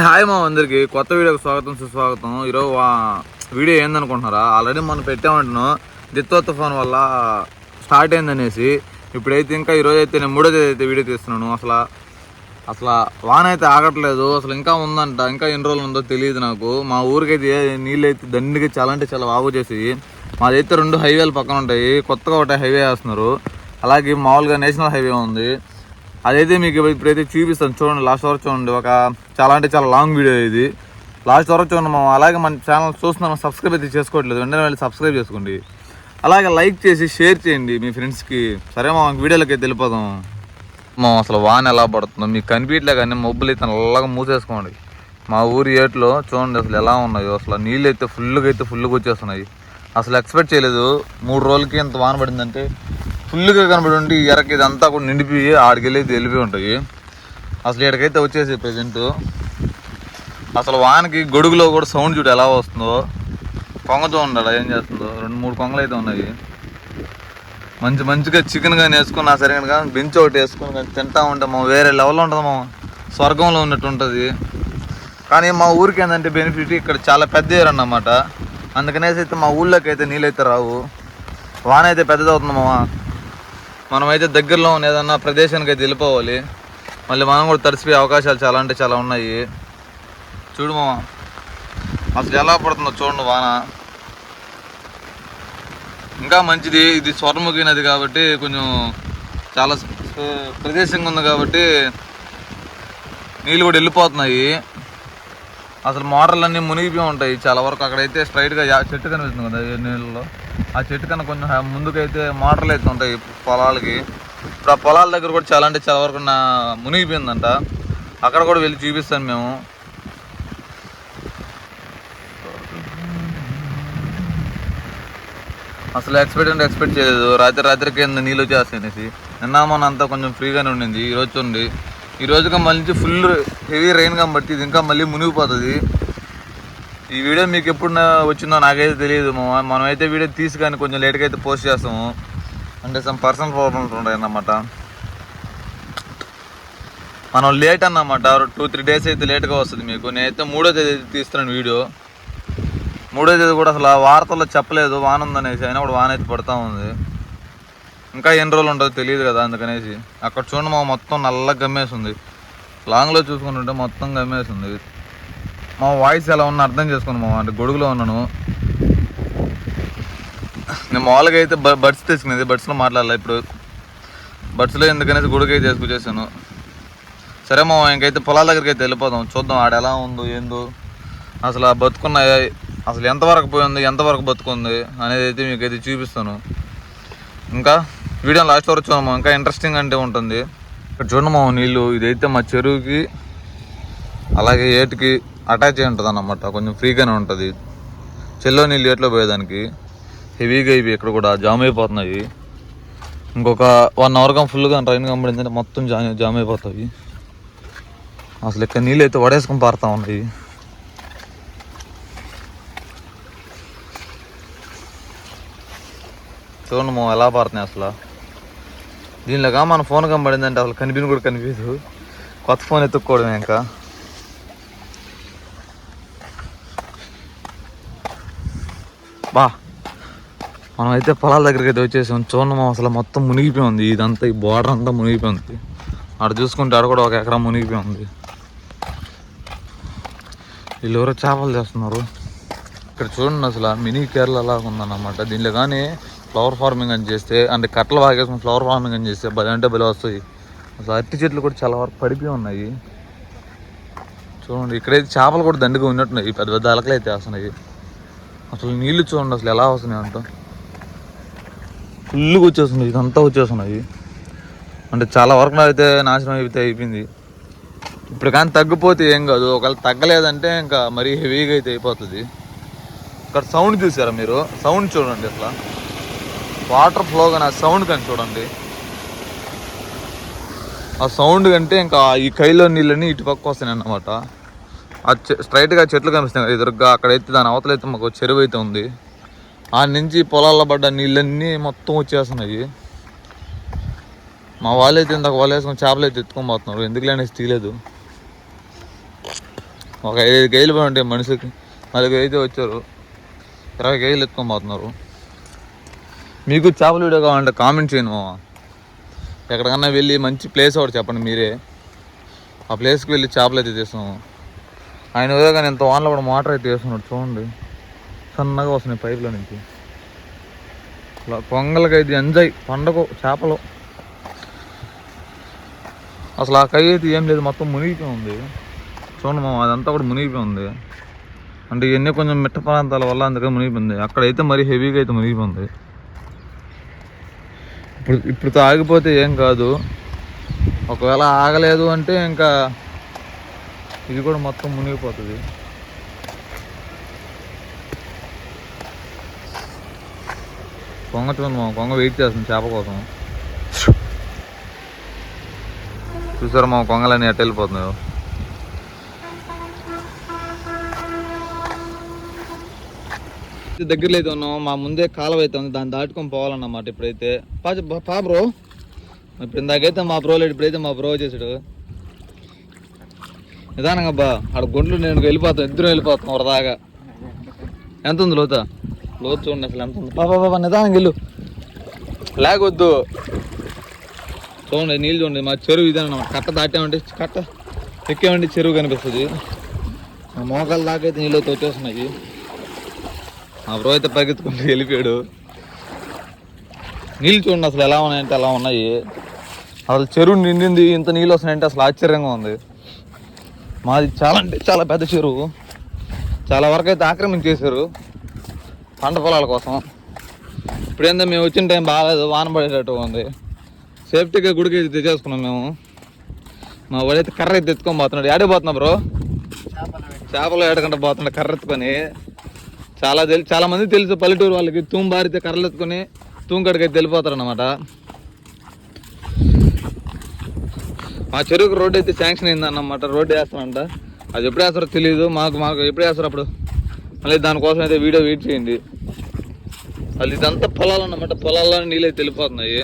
Hi మా అందరికి. కొత్త వీడియోకి స్వాగతం సుస్వాగతం. ఈరోజు వా- వీడియో ఏందనుకుంటున్నారా? ఆల్రెడీ మనం పెట్టామంటున్నాం. దిత్వ తుఫాన్ వల్ల స్టార్ట్ అయిందనేసి. ఇప్పుడైతే ఇంకా ఈరోజు అయితే నేను మూడో తేదీ అయితే వీడియో తీస్తున్నాను. అసలు అసలు వాన అయితే ఆగట్లేదు. అసలు ఇంకా ఉందంట. ఇంకా ఎన్ని రోజులు ఉందో తెలియదు నాకు. మా ఊరికైతే నీళ్ళు అయితే దండిగా చాలా అంటే చాలా బాగు చేసి మాదైతే రెండు హైవేలు పక్కన ఉంటాయి. కొత్తగా ఒకటి హైవే వేస్తున్నారు. అలాగే మామూలుగా నేషనల్ హైవే ఉంది. అదైతే మీకు ఇప్పుడైతే చూపిస్తాను. చూడండి లాస్ట్ వరకు చూడండి. ఒక చాలా అంటే చాలా లాంగ్ వీడియో ఇది. లాస్ట్ వరకు చూడండి మనం అలాగే మన ఛానల్ చూస్తున్నాం సబ్స్క్రైబ్ అయితే చేసుకోవట్లేదు. వెంటనే వెళ్ళి సబ్స్క్రైబ్ చేసుకోండి. అలాగే లైక్ చేసి షేర్ చేయండి మీ ఫ్రెండ్స్కి సరే మా వీడియోలోకి అయితే వెళ్ళిపోదాం. మా అసలు వాన ఎలా పడుతుందో. మీకు కనిపించలే కానీ మబ్బులు అయితే నల్లగా మూసేసుకోండి. మా ఊరి ఏట్లో చూడండి అసలు ఎలా ఉన్నాయో. అసలు నీళ్ళు అయితే ఫుల్గా అయితే ఫుల్గా వచ్చేస్తున్నాయి. అసలు ఎక్స్పెక్ట్ చేయలేదు. మూడు రోజులకి ఇంత వాన పడిందంటే ఫుల్గా కనబడి ఉండి ఈ ఎరకి ఇదంతా కూడా నిండిపోయి ఆడికెళ్ళి తెలిపి వెళ్ళిపోయి ఉంటాయి అసలు ఇక్కడికైతే వచ్చేసి ప్రజెంట్ అసలు వానకి గొడుగులో కూడా సౌండ్ చూడు ఎలా వస్తుందో. కొంగతో ఉండాలి ఏం చేస్తుందో. రెండు మూడు కొంగలు అయితే ఉన్నాయి. మంచి మంచిగా చికెన్ కానీ వేసుకున్నా సరే కనుక బెంచ్ ఒకటి వేసుకుని కానీ తింటా ఉంటాము వేరే లెవెల్లో ఉంటుంది స్వర్గంలో ఉన్నట్టు ఉంటుంది. కానీ మా ఊరికి ఏంటంటే బెనిఫిట్ ఇక్కడ చాలా పెద్ద ఏరు అన్నమాట. అందుకనేసి అయితే మా ఊళ్ళోకి అయితే నీళ్ళు అయితే రావు. వాన అయితే పెద్దది అవుతుంది మామ. మనమైతే దగ్గరలో ఉన్న ఏదన్నా ప్రదేశానికి అయితే వెళ్ళిపోవాలి. మళ్ళీ మనం కూడా తడిసిపోయే అవకాశాలు చాలా అంటే చాలా ఉన్నాయి. చూడు మామ అసలు ఎలా పడుతుందో చూడండి వాన. ఇంకా మంచిది ఇది స్వర్ణముఖి నది కాబట్టి కొంచెం చాలా ప్రదేశంగా ఉంది కాబట్టి నీళ్ళు కూడా వెళ్ళిపోతున్నాయి. అసలు మోటార్లన్నీ మునిగిపోయి ఉంటాయి. చాలా వరకు అక్కడైతే స్ట్రైట్గా చెట్టు కనిపిస్తుంది కదా నీళ్ళలో. ఆ చెట్టు కన్నా కొంచెం ముందుకైతే మోటార్లు అయితే ఉంటాయి పొలాలకి. ఇప్పుడు ఆ పొలాల దగ్గర కూడా చాలా అంటే చాలా వరకు నా మునిగిపోయిందంట. అక్కడ కూడా వెళ్ళి చూపిస్తాను మేము. అసలు ఎక్స్పెక్ట్ అంటే ఎక్స్పెక్ట్ చేయలేదు. రాత్రి రాత్రికి కింద నీళ్ళు వచ్చేస్తాయి అనేసి. నిన్న మొన్న అంతా కొంచెం ఫ్రీగానే ఉండింది. ఈ రోజు చూడండి. ఈ రోజుగా మళ్ళీ ఫుల్ హెవీ రెయిన్ కాబట్టి ఇది ఇంకా మళ్ళీ మునిగిపోతుంది. ఈ వీడియో మీకు ఎప్పుడు వచ్చిందో నాకైతే తెలియదు మనమైతే వీడియో తీసి కానీ కొంచెం లేట్గా అయితే పోస్ట్ చేస్తాము. అంటే సమ్ పర్సనల్ ప్రాబ్లమ్స్ ఉంటాయి అన్నమాట మనం లేట్ అన్నమాట టూ త్రీ డేస్ అయితే లేట్గా వస్తుంది మీకు. నేనైతే మూడో తేదీ తీస్తున్నాను వీడియో. మూడో తేదీ కూడా అసలు ఆ వార్తల్లో చెప్పలేదు వాన ఉందనేసి అయినా కూడా వాన అయితే పడుతూ ఉంది. ఇంకా ఎన్ని రోజులు ఉంటుందో తెలియదు కదా అందుకనేసి. అక్కడ చూడండి మా మొత్తం నల్లగా గమ్మేసింది. లాంగ్లో చూసుకుంటుంటే మొత్తం గమ్మేసింది. మా వాయిస్ ఎలా ఉన్నా అర్థం చేసుకుని మా అంటే గొడుగులో ఉన్నాను. నేను మామూలుగా అయితే బ- బడ్స్ తీసుకునేది బడ్స్లో మాట్లాడాలి ఇప్పుడు. బడ్స్లో ఎందుకనేసి గొడుగు అయితే తీసుకొచ్చేసాను సరే మా ఇంకైతే పొలాల దగ్గరికి అయితే వెళ్ళిపోదాం చూద్దాం ఆడ ఎలా ఉందో ఏందో. అసలు ఆ బతుకున్న అసలు ఎంతవరకు పోయింది ఎంతవరకు బతుకుంది అనేది అయితే మీకైతే చూపిస్తాను. ఇంకా వీడియో లాస్ట్ వరకు చూడము ఇంకా ఇంట్రెస్టింగ్ అంటే ఉంటుంది. ఇక్కడ చూడండి నీళ్ళు ఇదైతే మా చెరువుకి అలాగే ఏటికి అటాచ్ అయి ఉంటుంది అన్నమాట. కొంచెం ఫ్రీగానే ఉంటుంది. చెల్లో నీళ్ళు ఎట్లా పోయేదానికి? హెవీగా ఇవి ఇక్కడ కూడా జామ్ అయిపోతున్నాయి. ఇంకొక వన్ అవర్ కం ఫుల్గా ట్రైన్ కంపడిందంటే మొత్తం జామ్ జామ్ అయిపోతాయి. అసలు ఇక్కడ నీళ్ళు అయితే వడేసుకొని పారుతూ ఉన్నాయి. చూడండి మేము ఎలా పారుతున్నాయి అసలు. దీనిలోగా మన ఫోన్ కనబడిందంటే అసలు కనిపించి కూడా కనిపించదు. కొత్త ఫోన్ ఎత్తుక్కోవడం ఇంకా. బా. మనం అయితే పొలాల దగ్గరికి అయితే వచ్చేసాం చూడమా అసలు మొత్తం మునిగిపోయింది ఇదంతా ఈ బోర్డర్ అంతా మునిగిపోయింది అక్కడ చూసుకుంటే ఆడ కూడా ఒక ఎకరా మునిగిపోయింది వీళ్ళు ఎవరో చేపలు చేస్తున్నారు. ఇక్కడ చూడండి అసలు మినీ కేరళ లాగా ఉందన్నమాట. దీనిలో కానీ ఫ్లవర్ ఫార్మింగ్ అని చేస్తే అంటే కట్టలు బాగేసుకుని ఫ్లవర్ ఫార్మింగ్ అని చేస్తే భలే అంటే భలే వస్తాయి. అసలు అరటి చెట్లు కూడా చాలా వరకు పడిపోయి ఉన్నాయి. చూడండి ఇక్కడైతే చేపలు కూడా దండిగా ఉన్నట్టున్నాయి. పెద్ద పెద్ద అలకలు అయితే వస్తున్నాయి. అసలు నీళ్ళు చూడండి అసలు ఎలా వస్తున్నాయి అంట ఫుల్గా వచ్చేస్తున్నాయి ఇదంతా వచ్చేస్తున్నాయి. అంటే చాలా వరకు అయితే నాశనం అయిపోతే అయిపోయింది. ఇప్పుడు కానీ తగ్గిపోతే ఏం కాదు ఒకవేళ తగ్గలేదంటే ఇంకా మరీ హెవీగా అయితే అయిపోతుంది. ఇక్కడ సౌండ్ చూసారా మీరు? సౌండ్ చూడండి అసలు. వాటర్ ఫ్లో కానీ ఆ సౌండ్ కానీ చూడండి. ఆ సౌండ్ కంటే ఇంకా ఈ కైలో నీళ్ళని ఇటు పక్క వస్తున్నాయి అన్నమాట. ఆ చె- స్ట్రైట్గా చెట్లు కనిపిస్తున్నాయి కదా ఎదురుగా అయితే దాని అవతల అయితే మాకు చెరువు అయితే ఉంది. ఆ నుంచి పొలాల్లో పడ్డ నీళ్ళన్నీ మొత్తం వచ్చేస్తున్నాయి. మా వాళ్ళు అయితే ఇందాక వాళ్ళు వేసుకొని చేపలు అయితే ఎత్తుకొని పోతున్నారు. ఎందుకు లేనేసి తీయలేదు ఒక ఐదు కేజీలు పడి ఉంటాయి మనిషికి నలుగురు అయితే వచ్చారు. ఇరవై కేజీలు ఎత్తుకొని పోతున్నారు. మీకు చేపల వీడియో కావాలంటే కామెంట్ చేయండి మామ. ఎక్కడికన్నా వెళ్ళి మంచి ప్లేస్ ఒకటి చెప్పండి మీరే. ఆ ప్లేస్కి వెళ్ళి చేపలు అయితే తీస్తాము. ఆయన ఉదయగానే కానీ ఎంత వానలో కూడా మోటార్ అయితే వేస్తున్నాడు చూడండి. సన్నగా వస్తున్నాయి పైపులో నుంచి. ఇలా పొంగల్కి అయితే ఎంజాయ్. పండగ చేపలు. అసలు ఆ కై అయితే ఏం లేదు మొత్తం మునిగిపోయి ఉంది. చూడండి మామ అదంతా కూడా మునిగిపోయి ఉంది. అంటే ఇవన్నీ కొంచెం మిట్ట ప్రాంతాల వల్ల అందుకే మునిగిపోయింది అక్కడైతే మరీ హెవీగా అయితే మునిగిపోయింది ఇప్పుడు ఇప్పుడు తాగిపోతే ఏం కాదు. ఒకవేళ ఆగలేదు అంటే ఇంకా ఇది కూడా మొత్తం మునిగిపోతుంది. కొంగ చూడండి మా కొంగ వెయిట్ చేస్తుంది చేప కోసం. చూసారా మా కొంగలన్నీ ఎట్ట వెళ్ళిపోతున్నాయో? దగ్గరలో అయితే ఉన్నాం మా ముందే కాలువ అయితే ఉంది దాన్ని దాటుకొని పోవాలన్నమాట ఇప్పుడైతే. పా పా- పా బ్రో ఇప్పుడు ఇందాకైతే మా బ్రో లేడు ఇప్పుడైతే మా బ్రో చేసాడు నిదానంగా బా. ఆడ గుండ్లు నేను వెళ్ళిపోతాం ఇద్దరు వెళ్ళిపోతాం వరదాగా. ఎంత ఉంది లోత? లోతు చూడండి అసలు ఎంత ఉంది. బాబా బాబా నిదానంగా వెళ్ళు. లేకొద్దు చూడండి నీళ్ళు చూడండి మా చెరువు ఇదే అన్నమాట. కట్ట దాటామంటే కట్ట ఎక్కామంటే చెరువు కనిపిస్తుంది. మా దాకైతే దాకా అయితే నీళ్ళు వచ్చేస్తున్నాయి. మా బ్రో అయితే పరిగెత్తుకుంటూ వెళ్ళిపోయాడు. నీళ్ళు చూడండి అసలు ఎలా ఉన్నాయంటే ఎలా ఉన్నాయి. అసలు చెరువు నిండింది ఇంత నీళ్ళు వస్తున్నాయంటే అసలు ఆశ్చర్యంగా ఉంది. మాది చాలా అంటే చాలా పెద్ద చెరువు. చాలా వరకు అయితే ఆక్రమించేశారు పంట పొలాల కోసం. ఇప్పుడు ఏందో మేము వచ్చిన టైం బాగాలేదు వాన పడేటట్టు ఉంది. సేఫ్టీగా గుడికి అయితే తెచ్చేసుకున్నాం మేము. మా వాడైతే కర్ర అయితే తెచ్చుకొని పోతున్నాడు. ఏడే పోతున్నా బ్రో? చేపలు ఏడకంటే పోతున్నాడు కర్ర ఎత్తుకొని. చాలా తెలుసు చాలా మంది తెలుసు పల్లెటూరు వాళ్ళకి తూం బారితే కర్రలు ఎత్తుకొని తూంకడికి అయితే వెళ్ళిపోతారు అనమాట మా చెరువుకు రోడ్డు అయితే శాంక్షన్ అయిందన్నమాట. రోడ్డు వేస్తానంట అది ఎప్పుడు వేస్తారో తెలియదు మాకు మాకు ఎప్పుడు వేస్తారు అప్పుడు మళ్ళీ దానికోసం అయితే వీడియో వెయిట్ చేయండి. వాళ్ళు ఇదంతా పొలాలు అన్నమాట. పొలాల్లో నీళ్ళు అయితే వెళ్ళిపోతున్నాయి.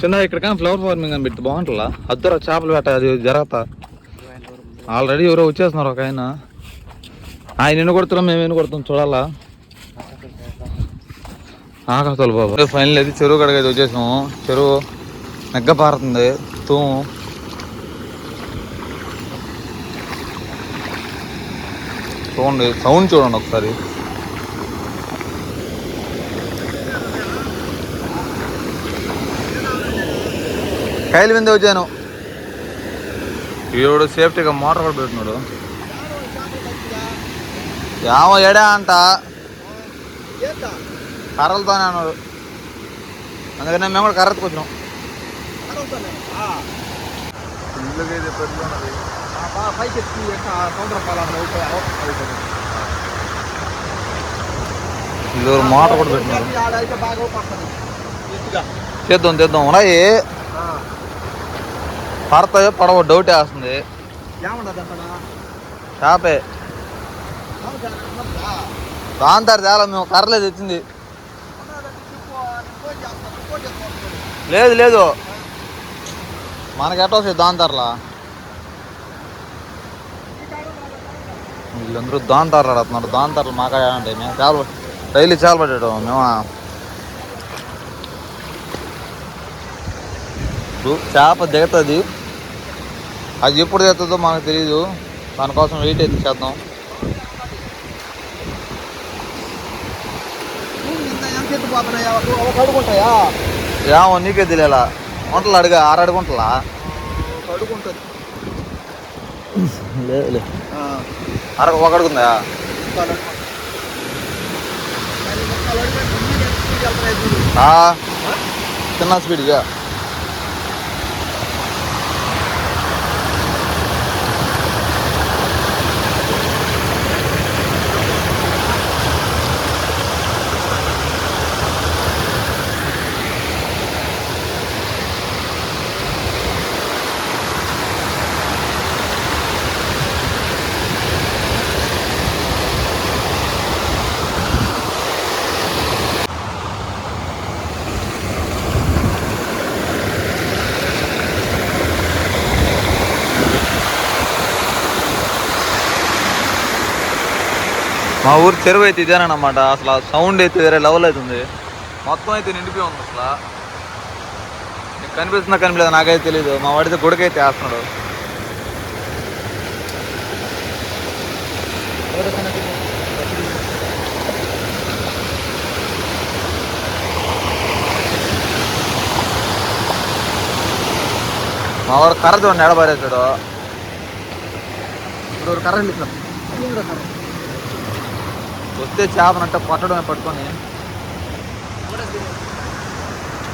చిన్న ఇక్కడ కానీ ఫ్లవర్ ఫార్మింగ్ అని పెట్టి బాగుంటుందా అద్దరు చేపలు వేట అది జరగతా? ఆల్రెడీ ఎవరో వచ్చేస్తున్నారు ఒక ఆయన. ఆయన ఎన్ని కొడుతున్నాం మేము ఎన్ని కొడుతాం చూడాలా? ఆకాశాలు బాబు. ఫైనల్ అయితే చెరువు కడగ అయితే వచ్చేసాము చెరువు నెగ్గ పారుతుంది తూము చూడండి సౌండ్ చూడండి ఒకసారి. కైలు మీద వచ్చాను. ఈరోడు సేఫ్టీగా మోటార్ కూడా పెడుతున్నాడు. ఏమో ఎడా అంట. కర్రలతోనే అన్నాడు. అందుకనే మేము కూడా కర్రతో వచ్చినాం ఇల్లుకైతే పెట్టుకున్నది ఇది మోటార్ కూడా పెట్టినారు. చేద్దాం చేద్దాం. ఉన్నాయి. పడతాయో పడవ డౌట్ వేస్తుంది. షాపే. దాంతారు చాలా మేము కర్రలే తెచ్చింది. లేదు లేదు. మనకి ఎట్ట వస్తాయి దాంతారులా? వీళ్ళందరూ దాంతారు ఆడుతున్నారు. దాంతారులు మాకాయ అంటే మేము చాలా డైలీ చాలా మేము? చేప దిగుతుంది. అది ఎప్పుడు దిగుతుందో మనకు తెలియదు దానికోసం వెయిట్ అయితే చేద్దాం. ఏమో నీకే తెలియాలా? వంటలు అడిగా ఆరు అడుగుంటలా? అడుగుంటుంది. లేదు అర ఒక అడుగుందా? చిన్న స్పీడ్గా మా ఊరు చెరువు అయితే ఇదేనమాట అసలు సౌండ్ అయితే వేరే లెవెల్ అవుతుంది మొత్తం అయితే నిండిపోయి ఉంది అసలు. నీకు కనిపిస్తుందా కనిపించలేదు నాకైతే తెలియదు మా వాడితే గుడికైతే వేస్తున్నాడు. మా వాడు కర్ర చూడండి ఎడబారేసాడు ఇప్పుడు ఒక కర్ర వస్తే చేపనంటే కొట్టడమే పట్టుకొని.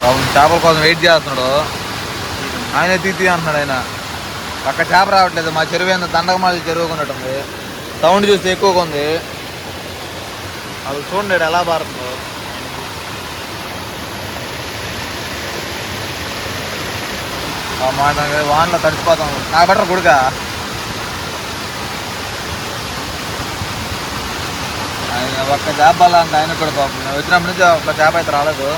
అవును చేపల కోసం వెయిట్ చేస్తున్నాడు. ఆయన తీతి అంటున్నాడు ఆయన. పక్క చేప రావట్లేదు. మా చెరువు ఏందో దండకమాలి చెరువుకున్నట్టుంది సౌండ్ చూస్తే ఎక్కువగా ఉంది. అది చూడండి ఎలా పారుతుందో. మాట వాన్లో తడిచిపోతాం నా బట్టర్ గుడికా? ఒక్క చేప అలా ఆయన కూడా పాపం వచ్చినప్పటి నుంచి ఒక్క చేప అయితే రాలేదు.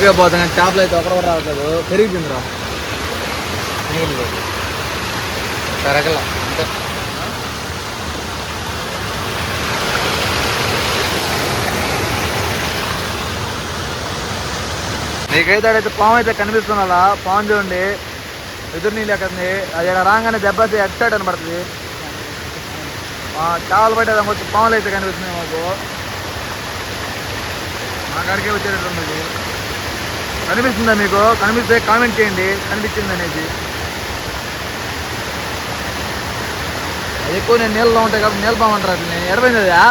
దండగా పోతాం కానీ చేపలు అయితే ఒకరు రావట్లేదు పెరిగిపోయిందిరా నీళ్ళు పెరగల అంతే. నీకైతే ఆడైతే పాము అయితే కనిపిస్తున్నా పాము చూడండి. ఎదురు నీళ్ళు ఎక్కడుంది? అది ఇక్కడ రాగానే దెబ్బతి ఎట్ సైడ్ అనబడుతుంది చేపలు పట్టేదాం వచ్చి పాములు అయితే కనిపిస్తున్నాయి మాకు. మా కాడికే వచ్చేటట్టు కనిపిస్తుందా మీకు? కనిపిస్తే కామెంట్ చేయండి. కనిపించింది అనేది. అది ఎక్కువ నేను నీళ్ళలో ఉంటాయి కాబట్టి నీళ్ళ బాగుంటారు అంటారు నేను ఎరవైంది అదా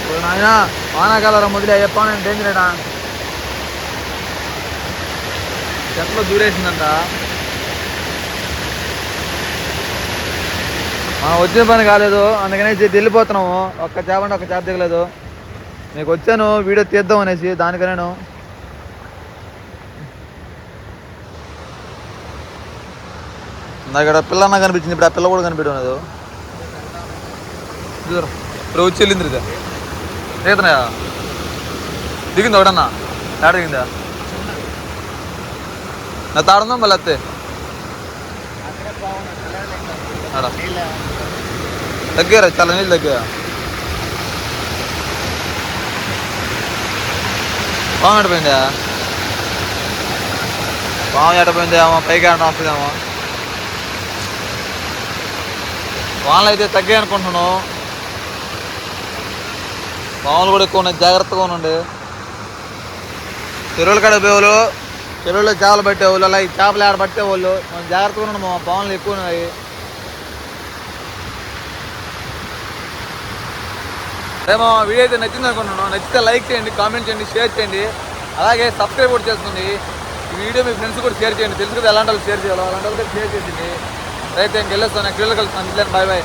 ఇప్పుడు నాయన వానాకాలం మొదలు చెప్పా నేను డేంజరేనా చెట్లు దూరేసిందంట. మనం వచ్చిన పని కాలేదు. అందుకనే వెళ్ళిపోతున్నాము. ఒక్క చేప అంటే ఒక్క చేప దిగలేదు. నీకు వచ్చాను వీడియో తీద్దాం అనేసి దానికనేను. నాకు ఇక్కడ పిల్లన్న కనిపించింది ఇప్పుడు ఆ పిల్ల కూడా కనిపించలేదు ఇప్పుడు వచ్చి వెళ్ళింది ఇది రేతనయా? దిగింది ఒకటన్నా ఏడ దిగిందా? నా తాడుందా మళ్ళీ అత్తే? ఆడ. తగ్గారా చాలా నీళ్ళు తగ్గా పాము ఎడిపోయిందా పాము ఎడిపోయిందేమో పైకి ఆడ వస్తుందేమో వాళ్ళు అయితే తగ్గాయి అనుకుంటున్నాను పాములు కూడా ఎక్కువ ఉన్నాయి జాగ్రత్తగా ఉండండి. చెరువులు కాడ పోయేవాళ్ళు చెరువులో చేపలు పట్టేవాళ్ళు అలా ఈ చేపలు ఆడ పట్టేవాళ్ళు మనం జాగ్రత్తగా ఉన్నాం మా పాములు ఎక్కువ ఉన్నాయి. ఏమో వీడియో అయితే నచ్చింది అనుకుంటున్నాను. నచ్చితే లైక్ చేయండి కామెంట్ చేయండి షేర్ చేయండి. అలాగే సబ్స్క్రైబ్ కూడా చేసుకోండి ఈ వీడియో మీ ఫ్రెండ్స్ కూడా షేర్ చేయండి. తెలుసు కదా ఎలాంటి వాళ్ళు షేర్ చేయాలో అలాంటి వాళ్ళకి షేర్ చేసింది. అయితే ఇంకెళ్ళేస్తాను నెక్స్ట్ వీడియో కలుస్తాను. Bye bye